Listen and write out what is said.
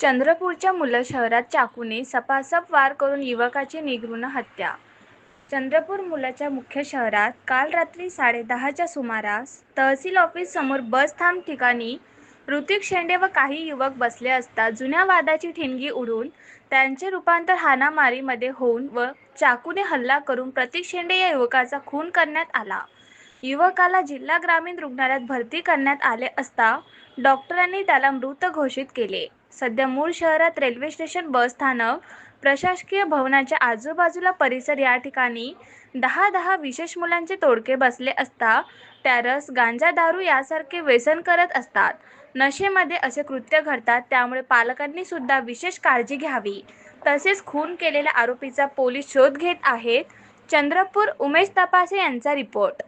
चंद्रपूरच्या मुलं शहरात चाकूने सपासप वार करून युवकाची निगृण हत्या. चंद्रपूर मुलाच्या मुख्य शहरात काल रात्री साडेदहाच्या सुमारास तहसील ऑफिस समोर बस थांब ठिकाणी ऋतिक शेंडे व काही युवक बसले असता जुन्या वादाची ठिणगी उडून त्यांचे रूपांतर हाणामारीमध्ये होऊन व चाकूने हल्ला करून प्रतीक शेंडे या युवकाचा खून करण्यात आला. युवकाला जिल्हा ग्रामीण रुग्णालयात भरती करण्यात आले असता डॉक्टरांनी त्याला मृत घोषित केले. सध्या मूळ शहरात रेल्वे स्टेशन बस स्थानक प्रशासकीय भवनाच्या आजूबाजूला परिसर या ठिकाणी दहा दहा विशेष मुलांचे तोडके बसले असता त्या रस गांजा दारू यासारखे व्यसन करत असतात. नशेमध्ये असे कृत्य घडतात त्यामुळे पालकांनी सुद्धा विशेष काळजी घ्यावी. तसेच खून केलेल्या आरोपीचा पोलीस शोध घेत आहेत. चंद्रपूर उमेश तपासे यांचा रिपोर्ट.